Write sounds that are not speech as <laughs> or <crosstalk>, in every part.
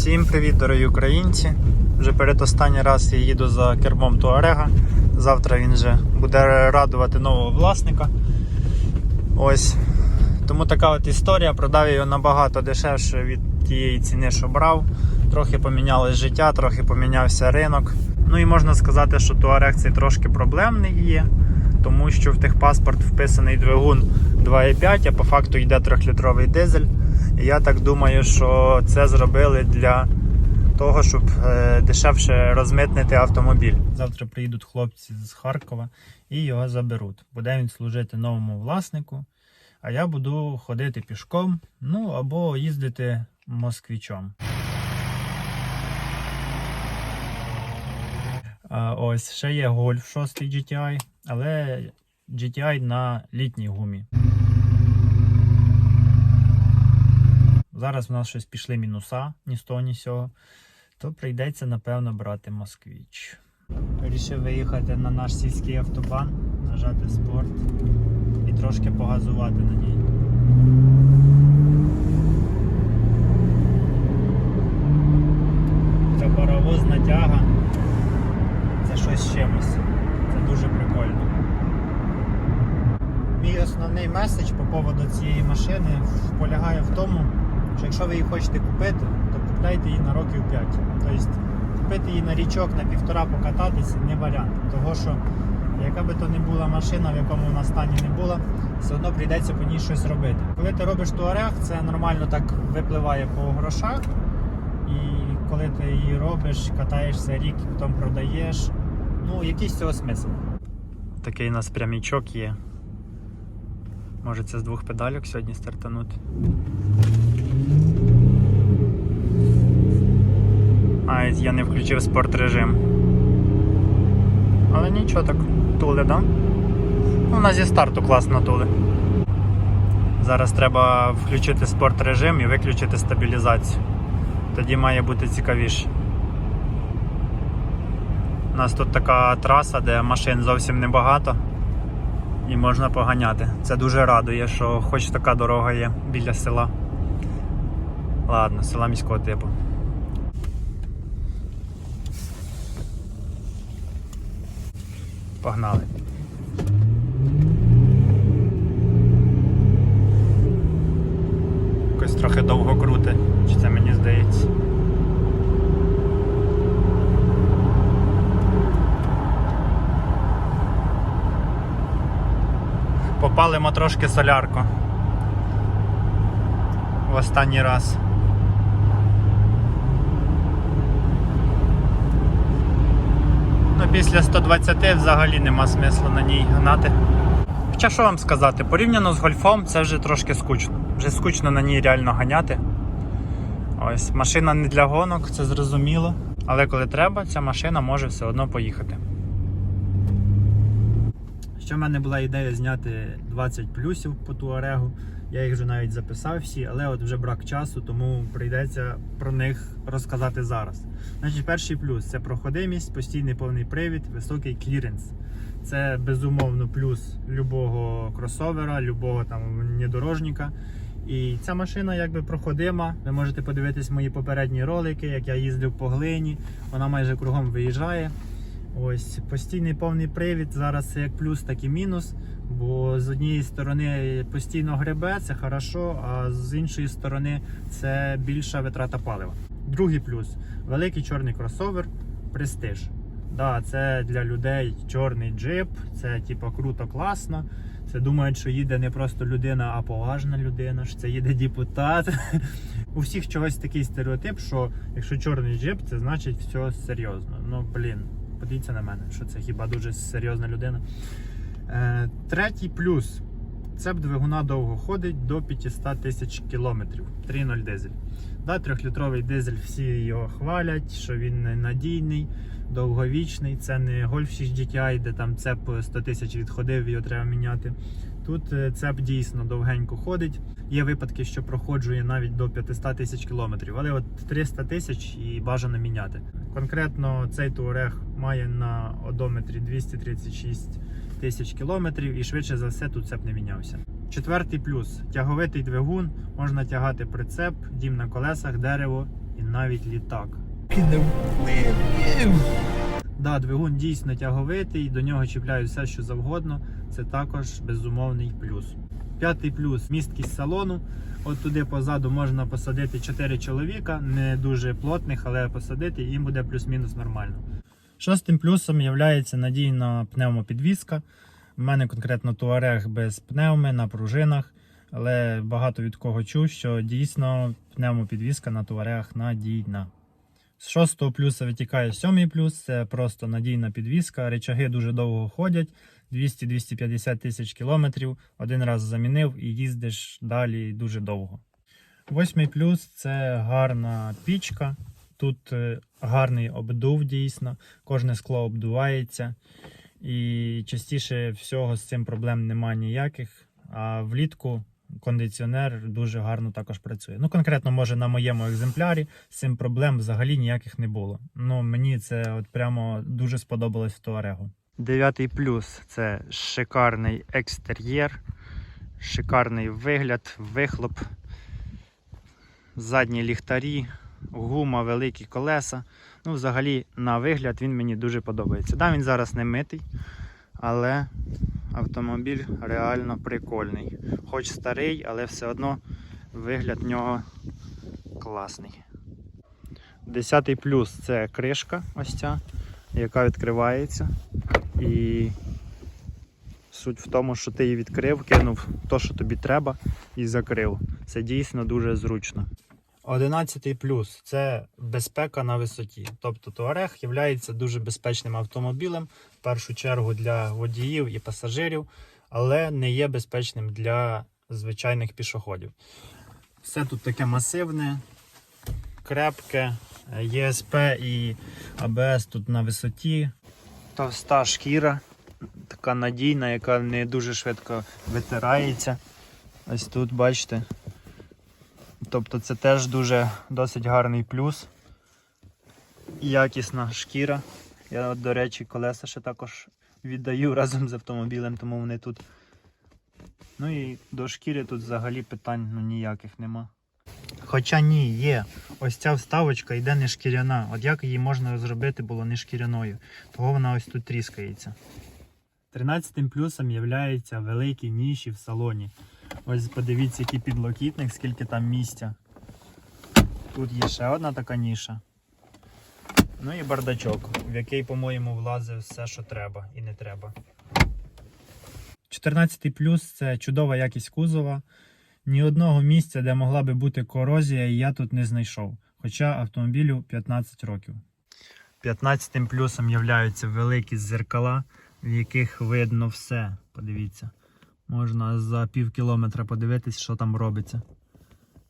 Всім привіт, дорогі українці! Вже передостанній раз я їду за кермом Туарега. Завтра він вже буде радувати нового власника. Ось. Тому така от історія. Продав його набагато дешевше від тієї ціни, що брав. Трохи помінялось життя, трохи помінявся ринок. Ну і можна сказати, що Туарег цей трошки проблемний є, тому що в техпаспорт вписаний двигун 2,5, а по факту йде 3-літровий дизель. Я так думаю, що це зробили для того, щоб е, дешевше розмитнити автомобіль. Завтра приїдуть хлопці з Харкова і його заберуть. Буде він служити новому власнику, а я буду ходити пішком, ну або їздити москвічом. А, ось ще є Golf 6 GTI, але GTI на літній гумі. Зараз в нас щось пішли мінуса, ні з того, ні сього. То прийдеться, напевно, брати москвіч. Вирішив виїхати на наш сільський автобан, нажати спорт і трошки погазувати на ній. Це паровозна тяга. Це щось з чимось. Це дуже прикольно. Мій основний меседж по поводу цієї машини полягає в тому, що якщо ви її хочете купити, то купляйте її на років 5. Тобто купити її на річок, на півтора покататися не варіант. Того що яка би то не була машина, в якому вона стані не була, все одно прийдеться по ній щось робити. Коли ти робиш туарег, це нормально так випливає по грошах. І коли ти її робиш, катаєшся рік, потім продаєш. Ну, якийсь цього смисл. Такий у нас прямічок є. Може це з двох педальок сьогодні стартанути. А, я не включив спорт режим. Але нічого так, тули, да? Ну, у нас зі старту класно тули. Зараз треба включити спорт режим і виключити стабілізацію. Тоді має бути цікавіше. У нас тут така траса, де машин зовсім небагато і можна поганяти. Це дуже радує, що хоч така дорога є біля села. Ладно, села міського типу. Погнали. Якось трохи довго крути, чи це мені здається. Попалимо трошки солярку. В останній раз. Ну, після 120 взагалі нема смислу на ній гнати. Хоча що вам сказати, порівняно з гольфом це вже трошки скучно. Вже скучно на ній реально ганяти. Ось, машина не для гонок, це зрозуміло. Але коли треба, ця машина може все одно поїхати. Ще в мене була ідея зняти 20 плюсів по туарегу. Я їх вже навіть записав всі, але от вже брак часу, тому прийдеться про них розказати зараз. Значить, перший плюс це проходимість, постійний повний привід, високий кліренс. Це безумовно плюс любого кросовера, любого там внедорожника. І ця машина якби проходима. Ви можете подивитись мої попередні ролики, як я їздив по глині. Вона майже кругом виїжджає. Ось постійний повний привід. Зараз це як плюс, так і мінус. Бо з однієї сторони постійно гребе, це хорошо, а з іншої сторони це більша витрата палива. Другий плюс великий чорний кросовер, престиж. Да, це для людей чорний джип, це типу круто, класно. Це думають, що їде не просто людина, а поважна людина, що це їде депутат. <laughs> У всіх чогось такий стереотип, що якщо чорний джип, це значить все серйозно. Ну блін, подивіться на мене, що це хіба дуже серйозна людина. Е, третій плюс. Це б двигуна довго ходить до 500 тисяч кілометрів. 3.0 дизель. Да, трьохлітровий дизель всі його хвалять, що він надійний, довговічний. Це не Golf 6 GTI, де там цеп 100 тисяч відходив, його треба міняти. Тут е, цеп дійсно довгенько ходить. Є випадки, що проходжує навіть до 500 тисяч кілометрів, але от 300 тисяч і бажано міняти. Конкретно цей туарег має на одометрі 236 тисяч кілометрів і швидше за все тут цеп не мінявся. Четвертий плюс тяговитий двигун, можна тягати прицеп, дім на колесах, дерево і навіть літак. Да, двигун дійсно тяговитий, до нього чіпляють все, що завгодно. Це також безумовний плюс. П'ятий плюс місткість салону. От туди позаду можна посадити 4 чоловіка, не дуже плотних, але посадити їм буде плюс-мінус нормально. Шостим плюсом є надійна пневмопідвізка. У мене конкретно туарег без пневми на пружинах, але багато від кого чув, що дійсно пневмопідвізка на туарегах надійна. З шостого плюса витікає сьомий плюс, це просто надійна підвізка. Речаги дуже довго ходять, 200-250 тисяч кілометрів. Один раз замінив і їздиш далі дуже довго. Восьмий плюс це гарна пічка. Тут е, гарний обдув дійсно, кожне скло обдувається. І частіше всього з цим проблем немає ніяких. А влітку кондиціонер дуже гарно також працює. Ну, конкретно, може, на моєму екземплярі з цим проблем взагалі ніяких не було. Ну, мені це от прямо дуже сподобалось в Туарегу. Дев'ятий плюс це шикарний екстер'єр, шикарний вигляд, вихлоп, задні ліхтарі, гума, великі колеса. Ну, взагалі, на вигляд він мені дуже подобається. Да, він зараз не митий, але автомобіль реально прикольний. Хоч старий, але все одно вигляд в нього класний. Десятий плюс це кришка, ось ця, яка відкривається. І суть в тому, що ти її відкрив, кинув то, що тобі треба, і закрив. Це дійсно дуже зручно. Одинадцятий плюс це безпека на висоті. Тобто Туарег є дуже безпечним автомобілем, в першу чергу для водіїв і пасажирів, але не є безпечним для звичайних пішоходів. Все тут таке масивне, крепке, ЄСП і АБС тут на висоті. Товста шкіра, така надійна, яка не дуже швидко витирається. Ось тут бачите. Тобто це теж дуже досить гарний плюс. Якісна шкіра. Я, от, до речі, колеса ще також віддаю <laughs> разом з автомобілем, тому вони тут. Ну і до шкіри тут взагалі питань ну, ніяких нема. Хоча ні, є. Ось ця вставочка йде не шкіряна. От як її можна зробити було не шкіряною, того вона ось тут тріскається. 13 плюсом є великі ніші в салоні. Ось подивіться, який підлокітник, скільки там місця. Тут є ще одна така ніша. Ну і бардачок, в який, по-моєму, влазить все, що треба і не треба. 14 плюс це чудова якість кузова. Ні одного місця, де могла би бути корозія, я тут не знайшов. Хоча автомобілю 15 років. 15 плюсом являються великі зеркала, в яких видно все. Подивіться. Можна за пів кілометра подивитись, що там робиться.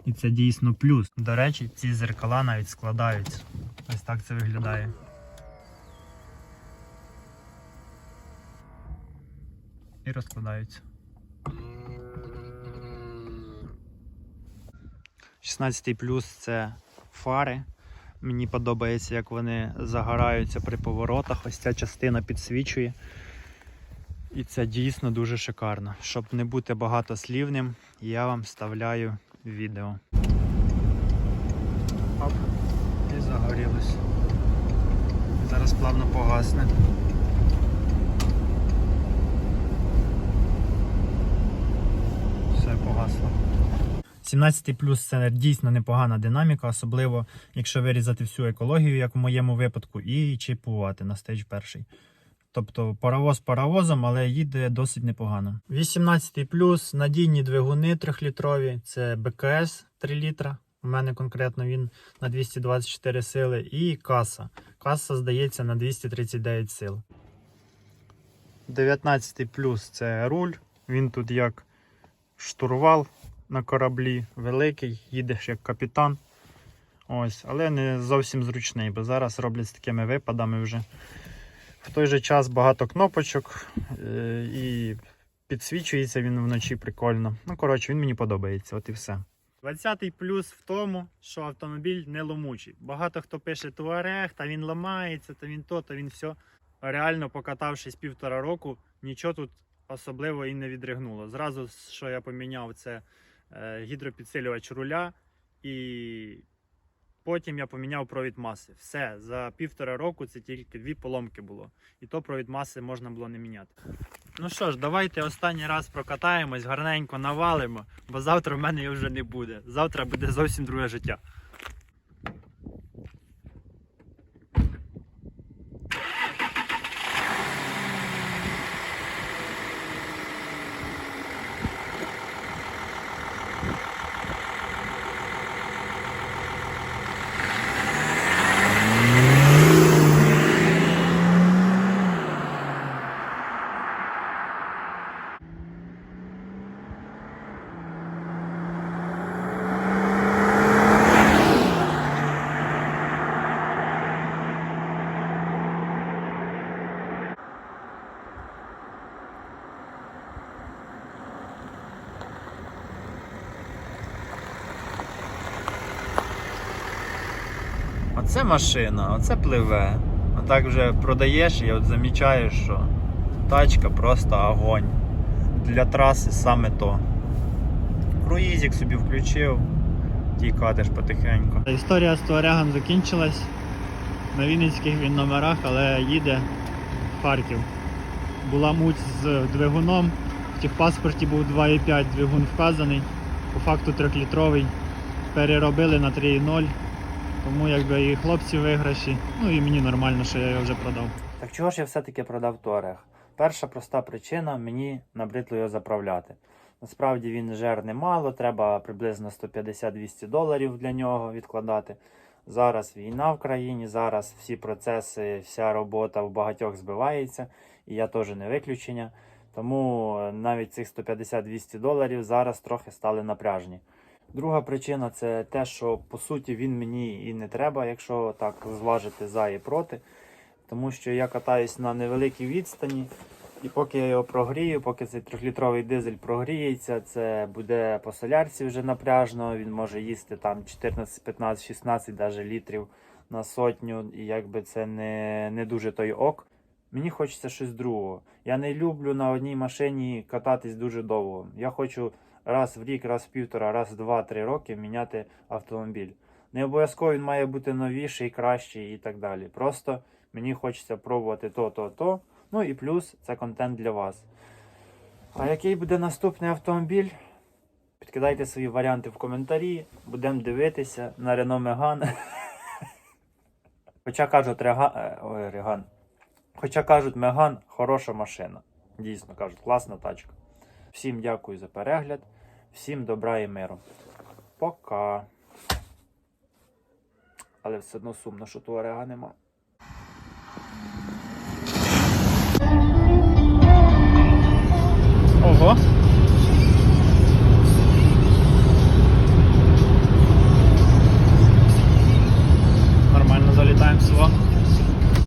І це дійсно плюс. До речі, ці зеркала навіть складаються. Ось так це виглядає. І розкладаються. 16 плюс це фари. Мені подобається, як вони загораються при поворотах. Ось ця частина підсвічує. І це дійсно дуже шикарно. Щоб не бути багатослівним, я вам вставляю відео. Оп, і загорілось. Зараз плавно погасне. Все погасло. 17 плюс це дійсно непогана динаміка, особливо якщо вирізати всю екологію, як в моєму випадку, і чіпувати на стейдж перший. Тобто паровоз паровозом, але їде досить непогано. 18 плюс надійні двигуни 3-літрові, це БКС 3 літра. У мене конкретно він на 224 сили. І каса. Каса здається на 239 сил. 19 плюс це руль. Він тут як штурвал на кораблі, великий, їдеш як капітан. Ось, але не зовсім зручний, бо зараз роблять з такими випадами вже. В той же час багато кнопочок е, і підсвічується він вночі прикольно. Ну, коротше, він мені подобається, от і все. 20-й плюс в тому, що автомобіль не ломучий. Багато хто пише Туарег, та він ламається, та він то, та він все. Реально, покатавшись півтора року, нічого тут особливо і не відригнуло. Зразу, що я поміняв, це гідропідсилювач руля і Потім я поміняв провід маси. Все, за півтора року це тільки дві поломки було. І то провід маси можна було не міняти. Ну що ж, давайте останній раз прокатаємось, гарненько навалимо, бо завтра в мене вже не буде. Завтра буде зовсім друге життя. Оце машина, оце пливе. А так вже продаєш і от замічаєш, що тачка просто огонь. Для траси саме то. Круїзик собі включив, ті катиш потихеньку. Історія з Туарегом закінчилась. На Вінницьких він номерах, але їде в Харків. Була муть з двигуном. В техпаспорті був 2,5 двигун вказаний, по факту 3-літровий. Переробили на 3,0. Тому якби і хлопці виграші, ну і мені нормально, що я його вже продав. Так чого ж я все-таки продав Туарег? Перша проста причина мені набридло його заправляти. Насправді він жер немало, треба приблизно 150-200 доларів для нього відкладати. Зараз війна в країні, зараз всі процеси, вся робота в багатьох збивається, і я теж не виключення. Тому е, навіть цих 150-200 доларів зараз трохи стали напряжні. Друга причина це те, що по суті він мені і не треба, якщо так зважити за і проти. Тому що я катаюсь на невеликій відстані, і поки я його прогрію, поки цей трьохлітровий дизель прогріється, це буде по солярці вже напряжно. Він може їсти там 14, 15, 16 даже літрів на сотню, і якби це не, не дуже той ок. Мені хочеться щось другого. Я не люблю на одній машині кататись дуже довго. Я хочу раз в рік, раз в півтора, раз в два-три роки міняти автомобіль. Не обов'язково він має бути новіший, кращий і так далі. Просто мені хочеться пробувати то, то, то. Ну і плюс це контент для вас. А який буде наступний автомобіль? Підкидайте свої варіанти в коментарі. Будемо дивитися на Renault Megane. Хоча кажуть, Рега... е, Ой, Реган. Хоча кажуть, Меган хороша машина. Дійсно кажуть, класна тачка. Всім дякую за перегляд, всім добра і миру. Пока. Але все одно сумно, що туарега нема. Ого,